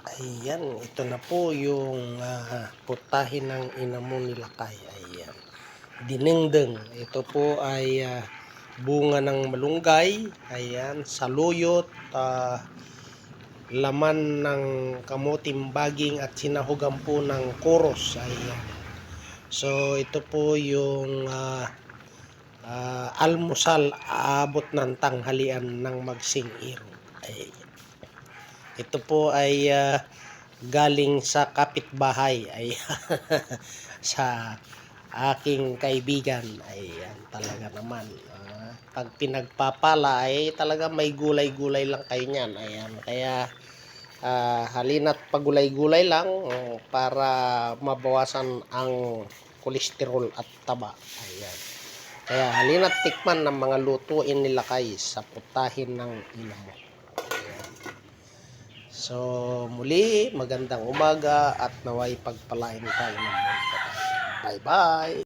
Ayan, ito na po yung ah, putahin ng inamo nila kay. Ayan. Dinengdeng. Ito po ay ah, bunga ng malunggay. Ayan, saluyot. ah, laman ng kamuting baging at sinahugan po ng koros. Ayan. So, ito po yung ah, ah, almusal aabot ng tanghalian ng magsing-iro. Ayan. Ito po ay ah, galing sa kapitbahay ay sa aking kaibigan. Ayan, talaga naman. Ah, pag pinagpapala ay talaga may gulay-gulay lang kayo niyan. Ayan, kaya ah, halina't pagulay-gulay lang oh, para mabawasan ang kolesterol at taba. Ayan. Kaya halina't tikman ng mga lutuin nila kay sa putahin ng. Ayan. So, muli, magandang umaga at naway pagpalain tayo ng mga Bye-bye!